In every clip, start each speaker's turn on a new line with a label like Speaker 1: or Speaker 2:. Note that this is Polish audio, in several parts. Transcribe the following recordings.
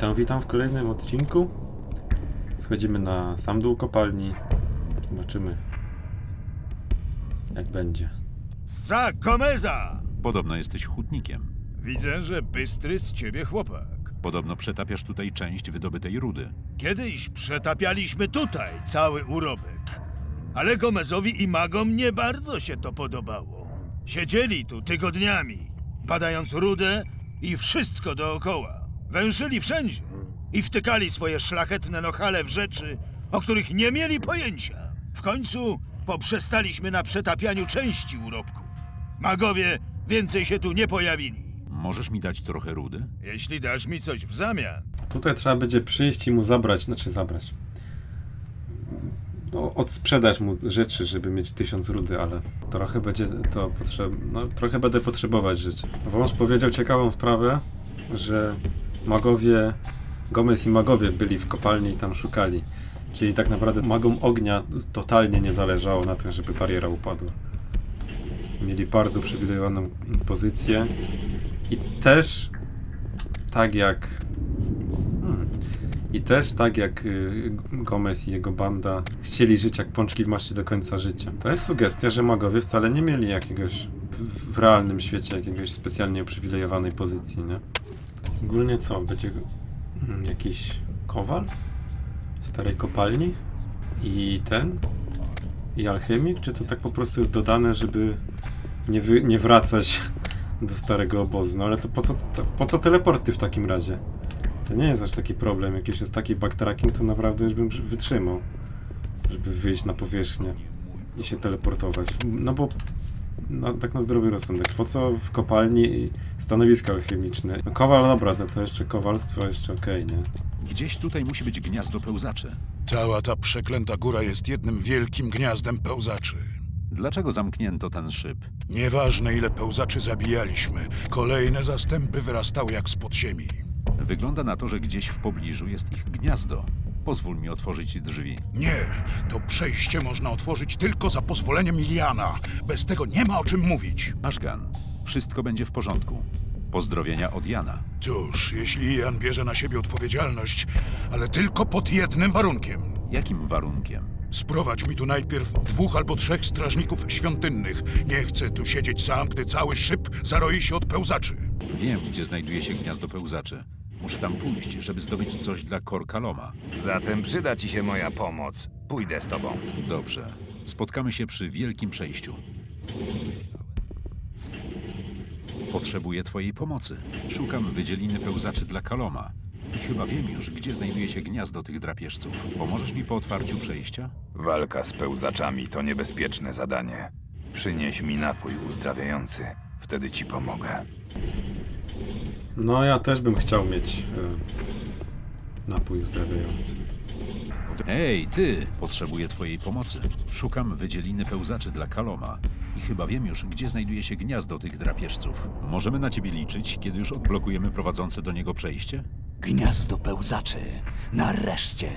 Speaker 1: Witam, witam w kolejnym odcinku. Schodzimy na sam dół kopalni. Zobaczymy, jak będzie.
Speaker 2: Za Gomeza!
Speaker 3: Podobno jesteś hutnikiem.
Speaker 2: Widzę, że bystry z ciebie chłopak.
Speaker 3: Podobno przetapiasz tutaj część wydobytej rudy.
Speaker 2: Kiedyś przetapialiśmy tutaj cały urobek. Ale Gomezowi i magom nie bardzo się to podobało. Siedzieli tu tygodniami, badając rudę i wszystko dookoła. Węszyli wszędzie i wtykali swoje szlachetne nohale w rzeczy, o których nie mieli pojęcia. W końcu poprzestaliśmy na przetapianiu części urobku. Magowie więcej się tu nie pojawili.
Speaker 3: Możesz mi dać trochę rudy?
Speaker 2: Jeśli dasz mi coś w zamian.
Speaker 1: Tutaj trzeba będzie przyjść i mu zabrać, znaczy zabrać. No, odsprzedać mu rzeczy, żeby mieć tysiąc rudy, ale trochę będzie to potrzeb... no, trochę będę potrzebować rzeczy. Wąż powiedział ciekawą sprawę, że magowie, Gomez i magowie byli w kopalni i tam szukali. Czyli tak naprawdę magom ognia totalnie nie zależało na tym, żeby bariera upadła. Mieli bardzo uprzywilejowaną pozycję i też tak jak Hmm. I też tak jak y, Gomez i jego banda chcieli żyć jak pączki w maście do końca życia. To jest sugestia, że magowie wcale nie mieli jakiegoś w, w realnym świecie jakiegoś specjalnie uprzywilejowanej pozycji, nie? Ogólnie co? Będzie mm, jakiś kowal w starej kopalni i ten i alchemik? Czy to tak po prostu jest dodane, żeby nie, wy, nie wracać do starego obozu? No ale to po co, to, po co teleporty w takim razie? To nie jest aż taki problem. Jak już jest taki backtracking, to naprawdę już bym wytrzymał, żeby wyjść na powierzchnię i się teleportować. No bo no, tak na zdrowy rozsądek. Po co w kopalni stanowisko alchemiczne? No kowal, dobra, no to jeszcze kowalstwo, jeszcze okej, nie?
Speaker 3: Gdzieś tutaj musi być gniazdo pełzaczy.
Speaker 4: Cała ta przeklęta góra jest jednym wielkim gniazdem pełzaczy.
Speaker 3: Dlaczego zamknięto ten szyb?
Speaker 4: Nieważne ile pełzaczy zabijaliśmy, kolejne zastępy wyrastały jak spod ziemi.
Speaker 3: Wygląda na to, że gdzieś w pobliżu jest ich gniazdo. Pozwól mi otworzyć drzwi.
Speaker 4: Nie, to przejście można otworzyć tylko za pozwoleniem Jana. Bez tego nie ma o czym mówić.
Speaker 3: Ashgan, wszystko będzie w porządku. Pozdrowienia od Jana.
Speaker 4: Cóż, jeśli Jan bierze na siebie odpowiedzialność, ale tylko pod jednym warunkiem.
Speaker 3: Jakim warunkiem?
Speaker 4: Sprowadź mi tu najpierw dwóch albo trzech strażników świątynnych. Nie chcę tu siedzieć sam, gdy cały szyb zaroi się od pełzaczy.
Speaker 3: Wiem, gdzie znajduje się gniazdo pełzaczy. Muszę tam pójść, żeby zdobyć coś dla Korkaloma.
Speaker 5: Zatem przyda ci się moja pomoc. Pójdę z tobą.
Speaker 3: Dobrze. Spotkamy się przy wielkim przejściu. Potrzebuję twojej pomocy. Szukam wydzieliny pełzaczy dla Kaloma. I chyba wiem już, gdzie znajduje się gniazdo tych drapieżców. Pomożesz mi po otwarciu przejścia?
Speaker 5: Walka z pełzaczami to niebezpieczne zadanie. Przynieś mi napój uzdrawiający. Wtedy ci pomogę.
Speaker 1: No ja też bym chciał mieć e, napój uzdrawiający.
Speaker 3: Ej, ty! Potrzebuję twojej pomocy. Szukam wydzieliny pełzaczy dla Kaloma. I chyba wiem już, gdzie znajduje się gniazdo tych drapieżców. Możemy na ciebie liczyć, kiedy już odblokujemy prowadzące do niego przejście?
Speaker 6: Gniazdo pełzaczy. Nareszcie.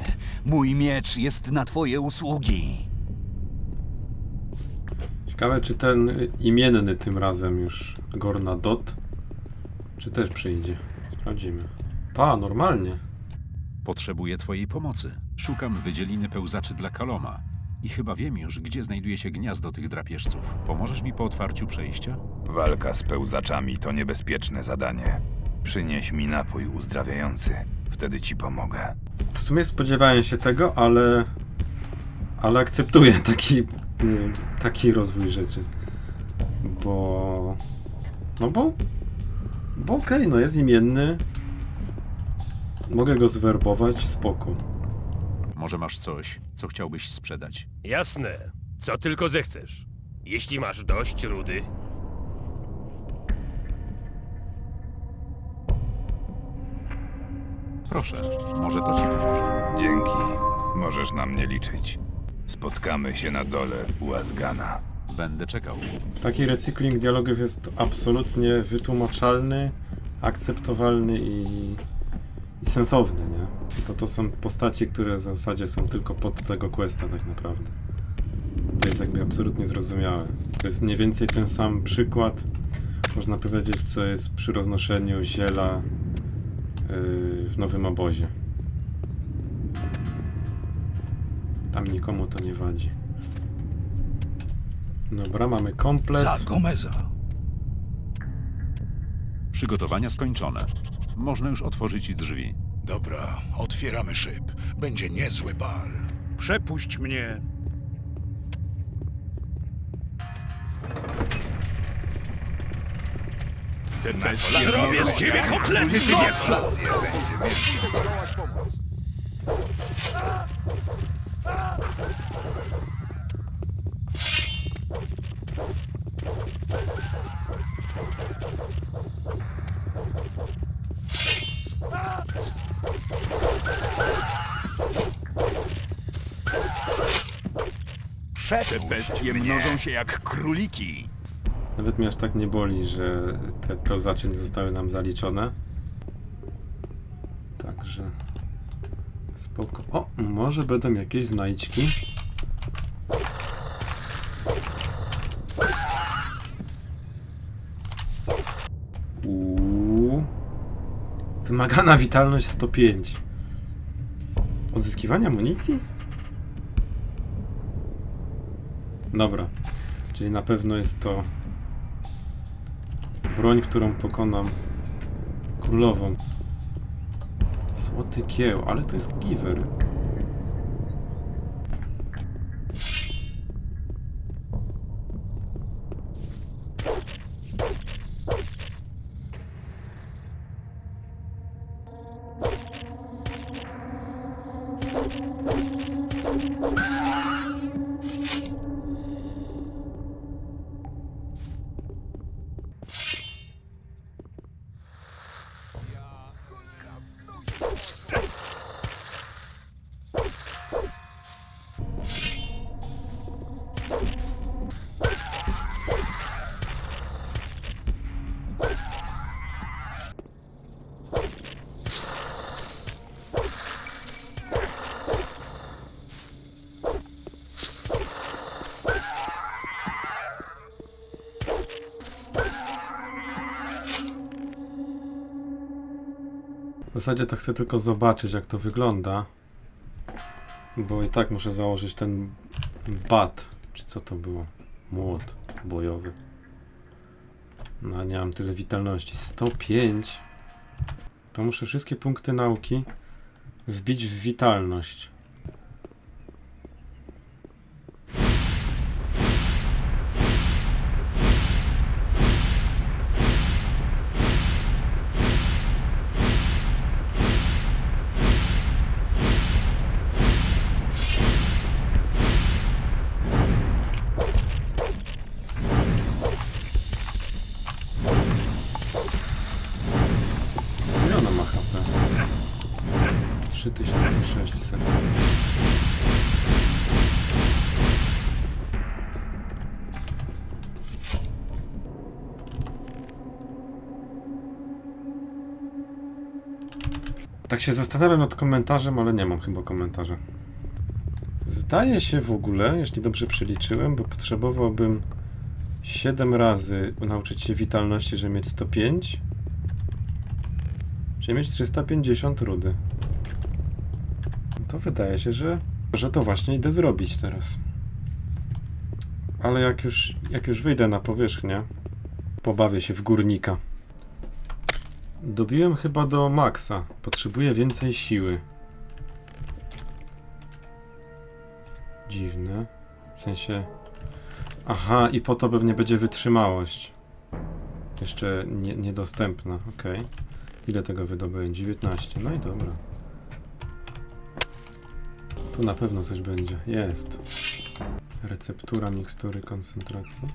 Speaker 6: Mój miecz jest na twoje usługi.
Speaker 1: Ciekawe, czy ten imienny tym razem już Gorna Dot, czy też przyjdzie. Sprawdzimy. Pa, normalnie.
Speaker 3: Potrzebuję twojej pomocy. Szukam wydzieliny pełzaczy dla Kaloma. I chyba wiem już, gdzie znajduje się gniazdo tych drapieżców. Pomożesz mi po otwarciu przejścia?
Speaker 5: Walka z pełzaczami to niebezpieczne zadanie. Przynieś mi napój uzdrawiający. Wtedy ci pomogę.
Speaker 1: W sumie spodziewałem się tego, ale. Ale akceptuję taki. nie wiem, taki rozwój rzeczy. Bo. No bo. Bo okej, no jest imienny. Mogę go zwerbować, spoko.
Speaker 3: Może masz coś, co chciałbyś sprzedać?
Speaker 7: Jasne, co tylko zechcesz. Jeśli masz dość rudy,
Speaker 3: Proszę, może to ci pomoże.
Speaker 5: Dzięki. Możesz na mnie liczyć. Spotkamy się na dole u Azgana.
Speaker 3: Będę czekał.
Speaker 1: Taki recykling dialogów jest absolutnie wytłumaczalny, akceptowalny i, i sensowny, nie? To to są postaci, które w zasadzie są tylko pod tego questa tak naprawdę. To jest jakby absolutnie zrozumiałe. To jest mniej więcej ten sam przykład, można powiedzieć, co jest przy roznoszeniu ziela yy, w nowym obozie. Tam nikomu to nie wadzi. Dobra, mamy komplet.
Speaker 4: Za Gomeza.
Speaker 3: Przygotowania skończone. Można już otworzyć drzwi.
Speaker 4: Dobra, otwieramy szyb. Będzie niezły bal.
Speaker 2: Przepuść mnie. Ten Zrobię z ciebie kotlety, ty wieprzu!
Speaker 6: Te bestie mnożą się jak króliki.
Speaker 1: Nawet mnie aż tak nie boli, że te pełzacze nie zostały nam zaliczone. Także... Spoko. O, może będą jakieś znajdźki. Uuu. Wymagana witalność 105. Odzyskiwanie amunicji? Dobra. Czyli na pewno jest to broń, którą pokonam królową. Złoty kieł, ale to jest giver. W zasadzie to chcę tylko zobaczyć, jak to wygląda. Bo i tak muszę założyć ten bat. Czy co to było? Młot bojowy. No, nie mam tyle witalności. 105. To muszę wszystkie punkty nauki wbić w witalność. Tak się zastanawiam nad komentarzem, ale nie mam chyba komentarza. Zdaje się w ogóle, jeśli dobrze przeliczyłem, bo potrzebowałbym 7 razy nauczyć się witalności, żeby mieć 105. Czyli mieć 350 rudy. To wydaje się, że, że to właśnie idę zrobić teraz. Ale jak już, jak już wyjdę na powierzchnię, pobawię się w górnika. Dobiłem chyba do maksa. Potrzebuję więcej siły. Dziwne. W sensie... Aha, i po to pewnie będzie wytrzymałość. Jeszcze nie, niedostępna, okej. Ile tego wydobyłem? 19. No i dobra. Tu na pewno coś będzie. Jest. Receptura mikstury koncentracji.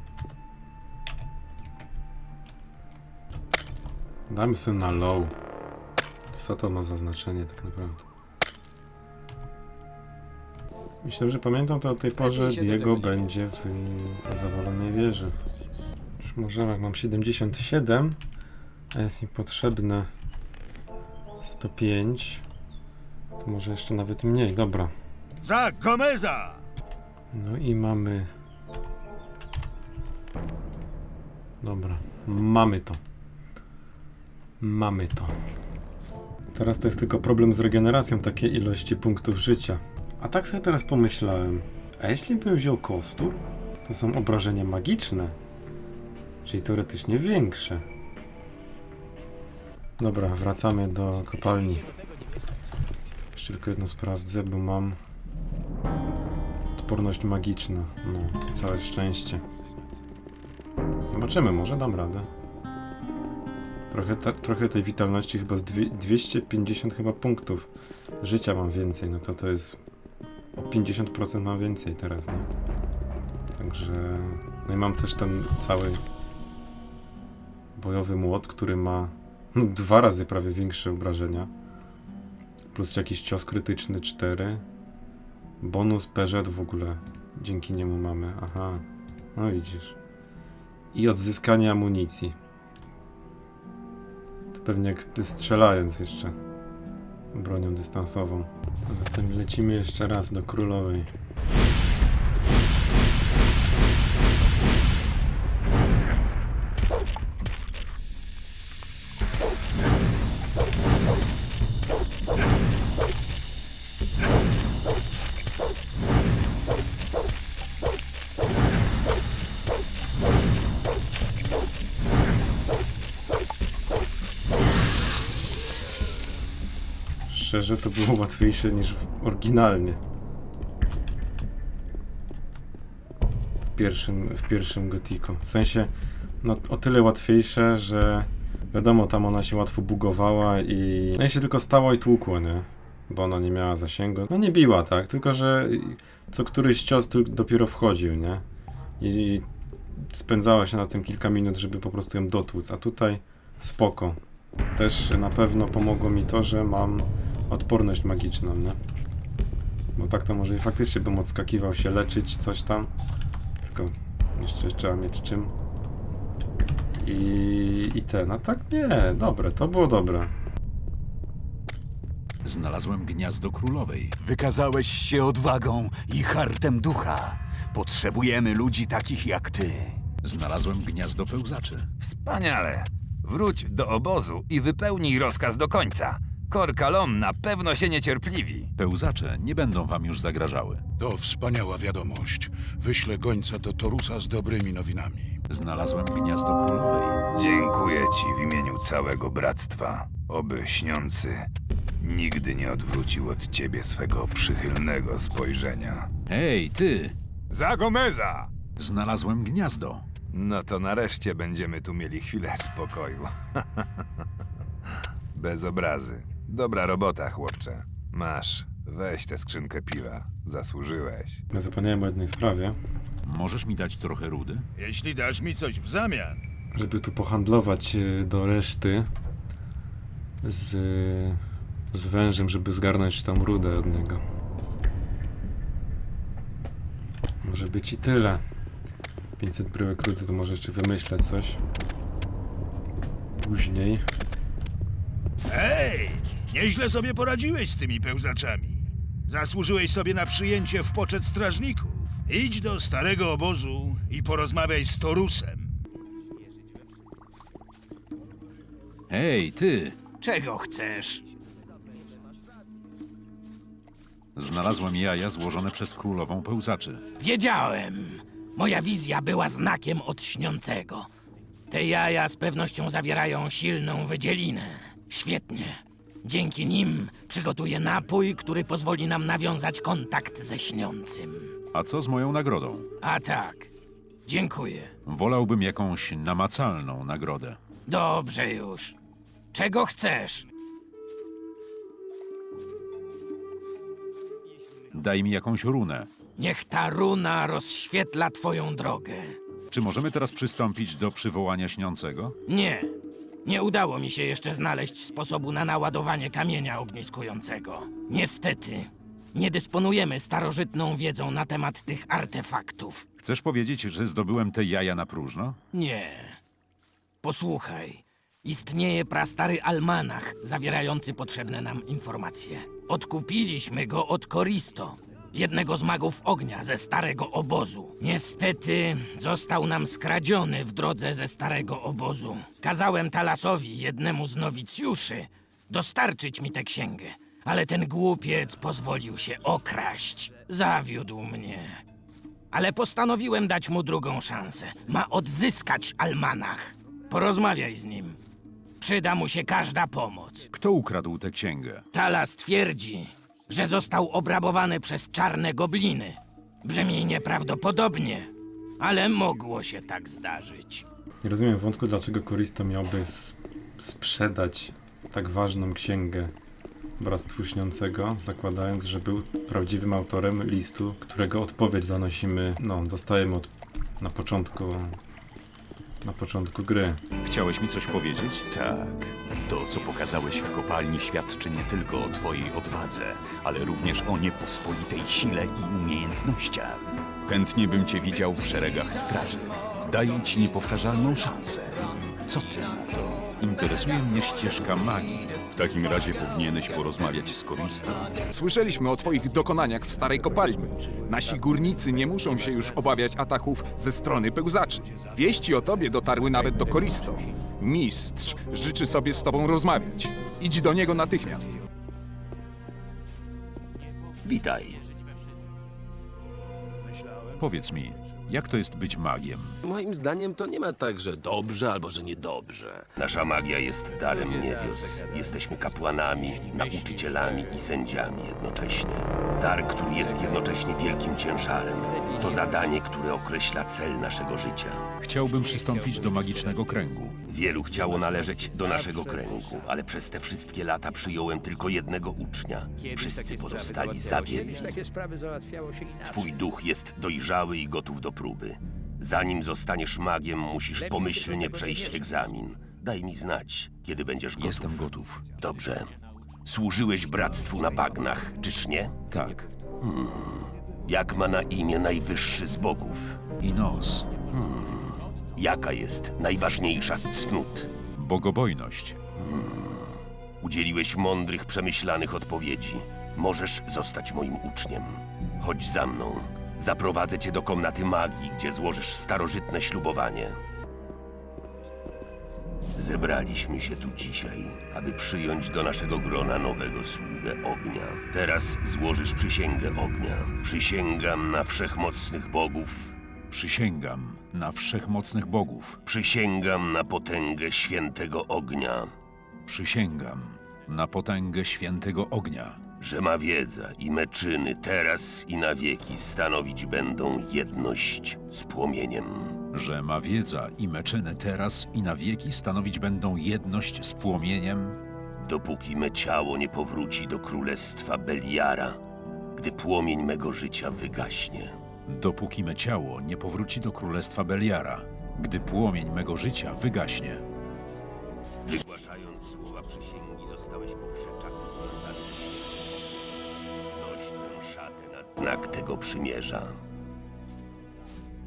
Speaker 1: Damy sobie na low. Co to ma za znaczenie tak naprawdę? Myślę, że pamiętam to o tej porze Diego będzie w zawalonej wieży. Już możemy, jak mam 77, a jest mi potrzebne 105. To może jeszcze nawet mniej, dobra.
Speaker 2: Za Gomeza!
Speaker 1: No i mamy. Dobra, mamy to. Mamy to. Teraz to jest tylko problem z regeneracją takiej ilości punktów życia. A tak sobie teraz pomyślałem, a jeśli bym wziął kostur, to są obrażenia magiczne, czyli teoretycznie większe. Dobra, wracamy do kopalni. Jeszcze tylko jedno sprawdzę, bo mam odporność magiczna. No, całe szczęście. Zobaczymy, może dam radę. Trochę, ta, trochę tej witalności, chyba z dwie, 250 chyba punktów życia mam więcej, no to to jest o 50% mam więcej teraz, nie? Także... No i mam też ten cały bojowy młot, który ma no, dwa razy prawie większe obrażenia. Plus jakiś cios krytyczny 4. Bonus PZ w ogóle dzięki niemu mamy. Aha, no widzisz. I odzyskanie amunicji. Pewnie strzelając jeszcze bronią dystansową. Zatem lecimy jeszcze raz do królowej. Szczerze to było łatwiejsze niż oryginalnie. W pierwszym, w pierwszym Gotiku. W sensie, no o tyle łatwiejsze, że wiadomo, tam ona się łatwo bugowała i... No i się tylko stało i tłukło, nie? Bo ona nie miała zasięgu. No nie biła, tak? Tylko, że co któryś cios tylko dopiero wchodził, nie? I spędzała się na tym kilka minut, żeby po prostu ją dotłuc. A tutaj spoko. Też na pewno pomogło mi to, że mam odporność magiczną, nie? Bo tak to może i faktycznie bym odskakiwał się leczyć, coś tam. Tylko jeszcze trzeba mieć czym. I, i ten, a tak nie, dobre, to było dobre.
Speaker 3: Znalazłem gniazdo królowej.
Speaker 6: Wykazałeś się odwagą i hartem ducha. Potrzebujemy ludzi takich jak ty.
Speaker 3: Znalazłem gniazdo pełzaczy.
Speaker 5: Wspaniale! Wróć do obozu i wypełnij rozkaz do końca. Korkalom na pewno się niecierpliwi.
Speaker 3: Pełzacze nie będą wam już zagrażały.
Speaker 4: To wspaniała wiadomość. Wyślę gońca do Torusa z dobrymi nowinami.
Speaker 3: Znalazłem gniazdo królowej.
Speaker 5: Dziękuję ci w imieniu całego bractwa. Oby śniący nigdy nie odwrócił od ciebie swego przychylnego spojrzenia.
Speaker 3: Hej, ty!
Speaker 5: Za Gomeza!
Speaker 3: Znalazłem gniazdo.
Speaker 5: No to nareszcie będziemy tu mieli chwilę spokoju. Bez obrazy. Dobra robota, chłopcze. Masz, weź tę skrzynkę piwa. Zasłużyłeś.
Speaker 1: Ja zapomniałem o jednej sprawie.
Speaker 3: Możesz mi dać trochę rudy?
Speaker 2: Jeśli dasz mi coś w zamian,
Speaker 1: Żeby tu pohandlować y, do reszty z, z wężem, żeby zgarnąć tam rudę od niego. Może być i tyle. 500 bryłek rudy, to może jeszcze wymyślę coś. Później.
Speaker 2: Nieźle sobie poradziłeś z tymi pełzaczami. Zasłużyłeś sobie na przyjęcie w poczet strażników. Idź do starego obozu i porozmawiaj z Torusem.
Speaker 3: Hej, ty!
Speaker 8: Czego chcesz?
Speaker 3: Znalazłem jaja złożone przez królową pełzaczy.
Speaker 8: Wiedziałem. Moja wizja była znakiem od śniącego. Te jaja z pewnością zawierają silną wydzielinę. Świetnie. Dzięki nim przygotuję napój, który pozwoli nam nawiązać kontakt ze śniącym.
Speaker 3: A co z moją nagrodą?
Speaker 8: A tak. Dziękuję.
Speaker 3: Wolałbym jakąś namacalną nagrodę.
Speaker 8: Dobrze już. Czego chcesz?
Speaker 3: Daj mi jakąś runę.
Speaker 8: Niech ta runa rozświetla twoją drogę.
Speaker 3: Czy możemy teraz przystąpić do przywołania śniącego?
Speaker 8: Nie. Nie udało mi się jeszcze znaleźć sposobu na naładowanie kamienia ogniskującego. Niestety, nie dysponujemy starożytną wiedzą na temat tych artefaktów.
Speaker 3: Chcesz powiedzieć, że zdobyłem te jaja na próżno?
Speaker 8: Nie. Posłuchaj. Istnieje prastary almanach zawierający potrzebne nam informacje. Odkupiliśmy go od Koristo, jednego z magów ognia ze starego obozu. Niestety został nam skradziony w drodze ze starego obozu. Kazałem Talasowi, jednemu z nowicjuszy, dostarczyć mi tę księgę, ale ten głupiec pozwolił się okraść. Zawiódł mnie. Ale postanowiłem dać mu drugą szansę. Ma odzyskać almanach. Porozmawiaj z nim. Przyda mu się każda pomoc.
Speaker 3: Kto ukradł tę księgę?
Speaker 8: Talas twierdzi, że został obrabowany przez czarne gobliny. Brzmi nieprawdopodobnie, ale mogło się tak zdarzyć.
Speaker 1: Nie rozumiem wątku, dlaczego Koristo miałby sprzedać tak ważną księgę Bractwu Śniącego, zakładając, że był prawdziwym autorem listu, którego odpowiedź zanosimy, no, dostajemy od, na początku, na początku gry.
Speaker 3: Chciałeś mi coś powiedzieć?
Speaker 9: Tak. To, co pokazałeś w kopalni, świadczy nie tylko o twojej odwadze, ale również o niepospolitej sile i umiejętnościach. Chętnie bym cię widział w szeregach straży. Daję ci niepowtarzalną szansę. Co ty na to?
Speaker 3: Interesuje mnie ścieżka magii.
Speaker 9: W takim razie powinieneś porozmawiać z Koristą.
Speaker 10: Słyszeliśmy o twoich dokonaniach w starej kopalni. Nasi górnicy nie muszą się już obawiać ataków ze strony pełzaczy. Wieści o tobie dotarły nawet do Koristo. Mistrz życzy sobie z tobą rozmawiać. Idź do niego natychmiast.
Speaker 9: Witaj.
Speaker 3: Powiedz mi, jak to jest być magiem?
Speaker 11: Moim zdaniem to nie ma tak, że dobrze albo że niedobrze.
Speaker 7: Nasza magia jest darem niebios. Jesteśmy kapłanami, nauczycielami i sędziami jednocześnie. Dar, który jest jednocześnie wielkim ciężarem. To zadanie, które określa cel naszego życia.
Speaker 3: Chciałbym przystąpić do magicznego kręgu.
Speaker 7: Wielu chciało należeć do naszego kręgu, ale przez te wszystkie lata przyjąłem tylko jednego ucznia. Wszyscy pozostali zawiedli. Twój duch jest dojrzały i gotów do próby. Zanim zostaniesz magiem, musisz pomyślnie przejść egzamin. Daj mi znać, kiedy będziesz gotów.
Speaker 3: Jestem gotów.
Speaker 7: Dobrze. Służyłeś bractwu na bagnach, czyż nie?
Speaker 3: Tak.
Speaker 7: Jak ma na imię najwyższy z bogów?
Speaker 3: I nos.
Speaker 7: Jaka jest najważniejsza z cnót?
Speaker 3: Bogobojność.
Speaker 7: Udzieliłeś mądrych, przemyślanych odpowiedzi. Możesz zostać moim uczniem. Chodź za mną. Zaprowadzę cię do komnaty magii, gdzie złożysz starożytne ślubowanie. Zebraliśmy się tu dzisiaj, aby przyjąć do naszego grona nowego sługę ognia. Teraz złożysz przysięgę ognia. Przysięgam na wszechmocnych bogów.
Speaker 3: Przysięgam na wszechmocnych bogów.
Speaker 7: Przysięgam na potęgę świętego ognia.
Speaker 3: Przysięgam na potęgę świętego ognia.
Speaker 7: Że ma wiedza i me czyny teraz i na wieki stanowić będą jedność z płomieniem.
Speaker 3: Że ma wiedza i me czyny teraz i na wieki stanowić będą jedność z płomieniem,
Speaker 7: Dopóki me ciało nie powróci do królestwa Beliara, gdy płomień mego życia wygaśnie.
Speaker 3: dopóki me ciało nie powróci do królestwa Beliara, gdy płomień mego życia wygaśnie.
Speaker 7: Wygłaszając znak tego przymierza.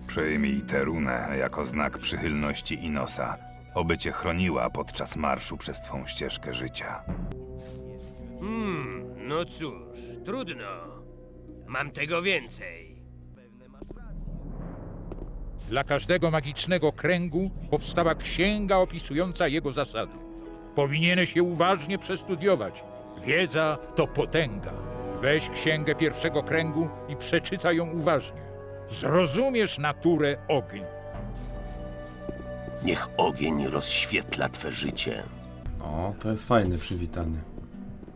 Speaker 5: Przyjmij tę runę jako znak przychylności Inosa, oby cię chroniła podczas marszu przez twą ścieżkę życia.
Speaker 7: Hmm, no cóż, trudno. Mam tego więcej.
Speaker 12: Dla każdego magicznego kręgu powstała księga opisująca jego zasady. Powinieneś je uważnie przestudiować. Wiedza to potęga. Weź księgę pierwszego kręgu i przeczytaj ją uważnie. Zrozumiesz naturę ognia.
Speaker 7: Niech ogień rozświetla twe życie.
Speaker 1: O, to jest fajne przywitanie.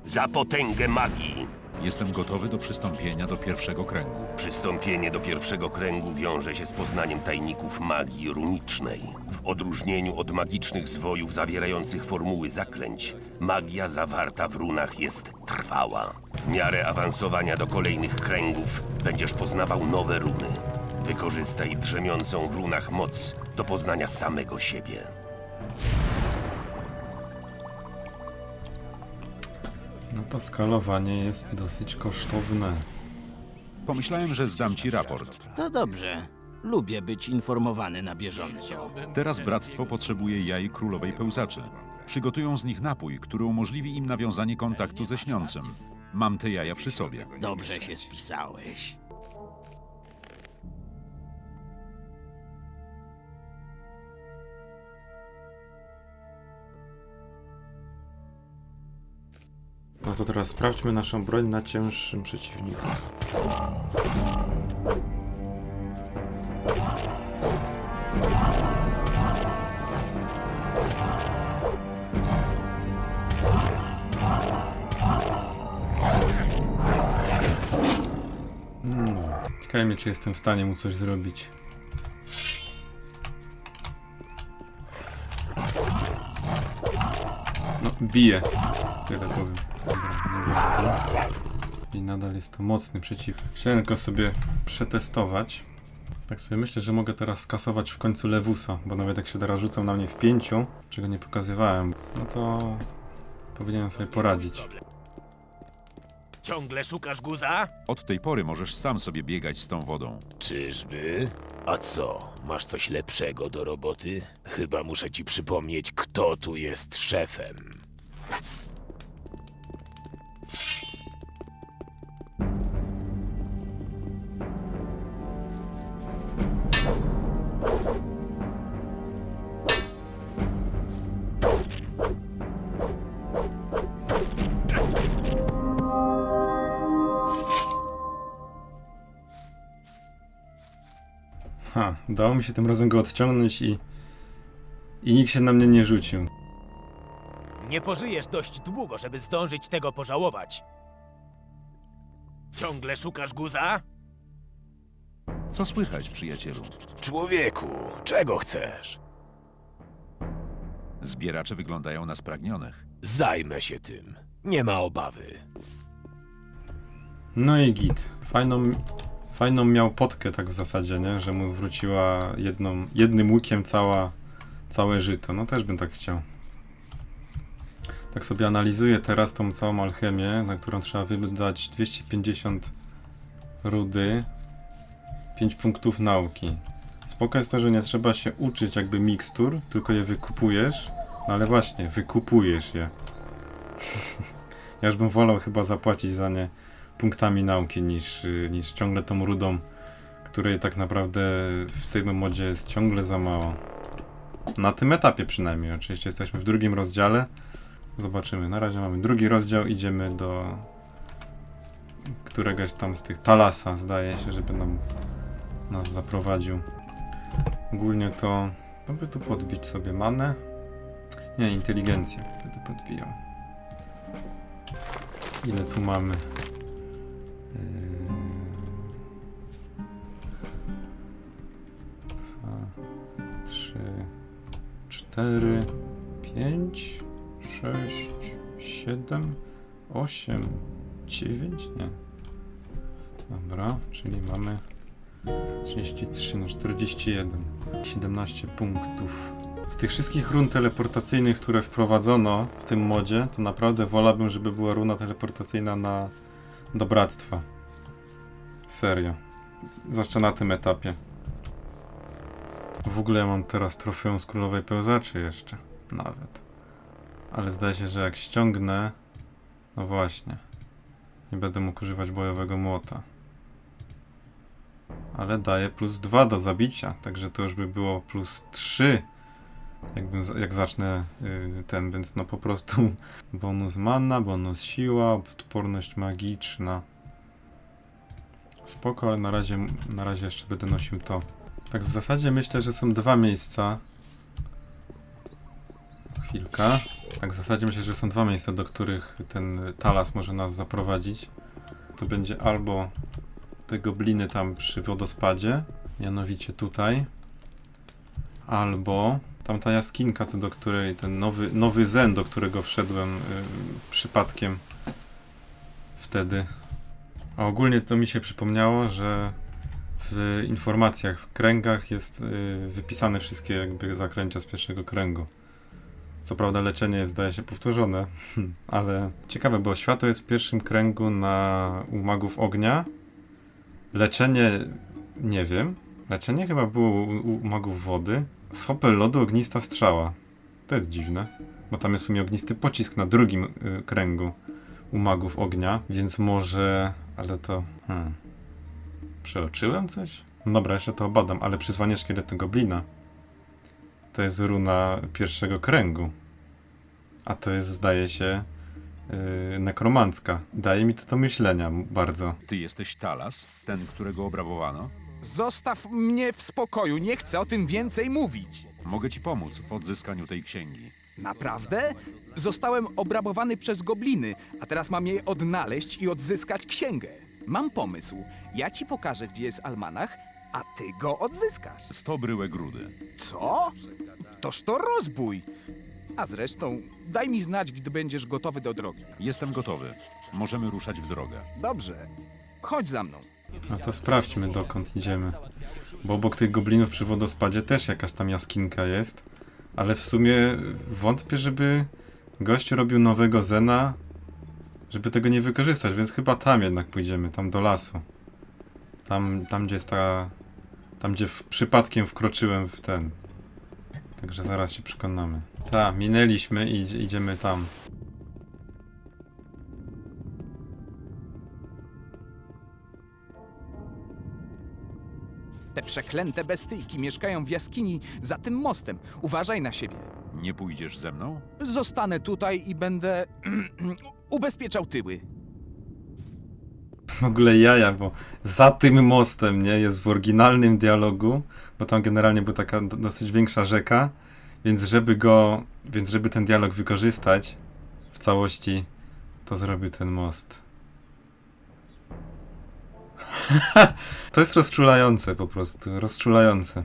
Speaker 7: Za potęgę magii!
Speaker 3: Jestem gotowy do przystąpienia do pierwszego kręgu.
Speaker 7: Przystąpienie do pierwszego kręgu wiąże się z poznaniem tajników magii runicznej. W odróżnieniu od magicznych zwojów zawierających formuły zaklęć, magia zawarta w runach jest trwała. W miarę awansowania do kolejnych kręgów będziesz poznawał nowe runy. Wykorzystaj drzemiącą w runach moc do poznania samego siebie.
Speaker 1: No to skalowanie jest dosyć kosztowne.
Speaker 3: Pomyślałem, że zdam ci raport.
Speaker 8: To dobrze. Lubię być informowany na bieżąco.
Speaker 3: Teraz bractwo potrzebuje jaj królowej pełzaczy. Przygotują z nich napój, który umożliwi im nawiązanie kontaktu ze śniącym. Mam te jaja przy sobie.
Speaker 8: Dobrze się spisałeś.
Speaker 1: No to teraz sprawdźmy naszą broń na cięższym przeciwniku. Mnie, czy jestem w stanie mu coś zrobić. No, bije. Tyle powiem. Dobra. I nadal jest to mocny przeciw. Chciałem tylko sobie przetestować. Tak sobie myślę, że mogę teraz skasować w końcu Lewusa, bo nawet jak się teraz rzucą na mnie w pięciu, czego nie pokazywałem, no to powinienem sobie poradzić.
Speaker 13: Ciągle szukasz guza?
Speaker 3: Od tej pory możesz sam sobie biegać z tą wodą.
Speaker 13: Czyżby? A co, masz coś lepszego do roboty? Chyba muszę ci przypomnieć, kto tu jest szefem.
Speaker 1: Udało mi się tym razem go odciągnąć i... I nikt się na mnie nie rzucił.
Speaker 13: Nie pożyjesz dość długo, żeby zdążyć tego pożałować. Ciągle szukasz guza?
Speaker 3: Co słychać, przyjacielu?
Speaker 13: Człowieku, czego chcesz?
Speaker 3: Zbieracze wyglądają na spragnionych.
Speaker 13: Zajmę się tym. Nie ma obawy.
Speaker 1: No i git. Fajną, fajną miał potkę tak w zasadzie, nie? Że mu zwróciła jedną, jednym łukiem cała, całe żyto. No też bym tak chciał. Tak sobie analizuję teraz tą całą alchemię, na którą trzeba wydać 250 rudy, 5 punktów nauki. Spoko jest to, że nie trzeba się uczyć jakby mikstur, tylko je wykupujesz. No ale właśnie, wykupujesz je. ja już bym wolał chyba zapłacić za nie punktami nauki niż, y, niż ciągle tą rudą, której tak naprawdę w tym modzie jest ciągle za mało. Na tym etapie przynajmniej. Oczywiście jesteśmy w drugim rozdziale. Zobaczymy. Na razie mamy drugi rozdział. Idziemy do któregoś tam z tych Talasa, zdaje się, żeby nam nas zaprowadził. Ogólnie to, no by tu podbić sobie manę. Nie, inteligencję będę podbijał. Ile tu mamy? Dwa, trzy, cztery, pięć, sześć, siedem, osiem, dziewięć, nie. Dobra, czyli mamy 33 na 41, 17 punktów. Z tych wszystkich run teleportacyjnych, które wprowadzono w tym modzie, to naprawdę wolałbym, żeby była runa teleportacyjna na do bractwa. Serio. Zwłaszcza na tym etapie. W ogóle ja mam teraz trofeum z królowej pełzaczy jeszcze. Nawet. Ale zdaje się, że jak ściągnę... No właśnie. Nie będę mógł używać bojowego młota. Ale daje plus 2 do zabicia, także to już by było plus 3 jakbym, jak zacznę y, ten, więc no po prostu bonus mana, bonus siła, odporność magiczna. Spoko, ale na razie, na razie jeszcze będę nosił to. Tak w zasadzie myślę, że są dwa miejsca. Chwilka. Tak w zasadzie myślę, że są dwa miejsca, do których ten talas może nas zaprowadzić. To będzie albo te gobliny tam przy wodospadzie, mianowicie tutaj, albo tamta jaskinka, co do której ten nowy, nowy zen, do którego wszedłem y, przypadkiem wtedy. A ogólnie to mi się przypomniało, że w informacjach, w kręgach jest y, wypisane wszystkie jakby zaklęcia z pierwszego kręgu. Co prawda leczenie jest, zdaje się, powtórzone, ale ciekawe, bo światło jest w pierwszym kręgu na u magów ognia. Leczenie nie wiem. Leczenie chyba było u, u magów wody. Sopel lodu, ognista strzała. To jest dziwne, bo tam jest w sumie ognisty pocisk na drugim y, kręgu u magów ognia, więc może... Ale to... Hmm. Przeoczyłem coś? No dobra, jeszcze to obadam, ale przyzwanie szkieletu goblina to jest runa pierwszego kręgu. A to jest, zdaje się, yy, nekromancka. Daje mi to do myślenia bardzo.
Speaker 3: Ty jesteś Talas, ten, którego obrabowano?
Speaker 10: Zostaw mnie w spokoju, nie chcę o tym więcej mówić.
Speaker 3: Mogę ci pomóc w odzyskaniu tej księgi.
Speaker 10: Naprawdę? Zostałem obrabowany przez gobliny, a teraz mam je odnaleźć i odzyskać księgę. Mam pomysł. Ja ci pokażę, gdzie jest almanach, a ty go odzyskasz.
Speaker 3: Sto bryłek rudy.
Speaker 10: Co? Toż to rozbój. A zresztą, daj mi znać, gdy będziesz gotowy do drogi.
Speaker 3: Jestem gotowy. Możemy ruszać w drogę.
Speaker 10: Dobrze. Chodź za mną.
Speaker 1: No to sprawdźmy dokąd idziemy. Bo obok tych goblinów przy wodospadzie też jakaś tam jaskinka jest. Ale w sumie wątpię, żeby gość robił nowego Zena, żeby tego nie wykorzystać, więc chyba tam jednak pójdziemy, tam do lasu. Tam, tam gdzie jest ta... Tam gdzie w, przypadkiem wkroczyłem w ten. Także zaraz się przekonamy. Ta, minęliśmy i idzie- idziemy tam.
Speaker 10: Te przeklęte bestyjki mieszkają w jaskini za tym mostem. Uważaj na siebie.
Speaker 3: Nie pójdziesz ze mną?
Speaker 10: Zostanę tutaj i będę ubezpieczał tyły.
Speaker 1: W ogóle jaja, bo za tym mostem, nie, jest w oryginalnym dialogu, bo tam generalnie była taka do- dosyć większa rzeka, więc żeby go, więc żeby ten dialog wykorzystać w całości, to zrobił ten most. to jest rozczulające po prostu, rozczulające.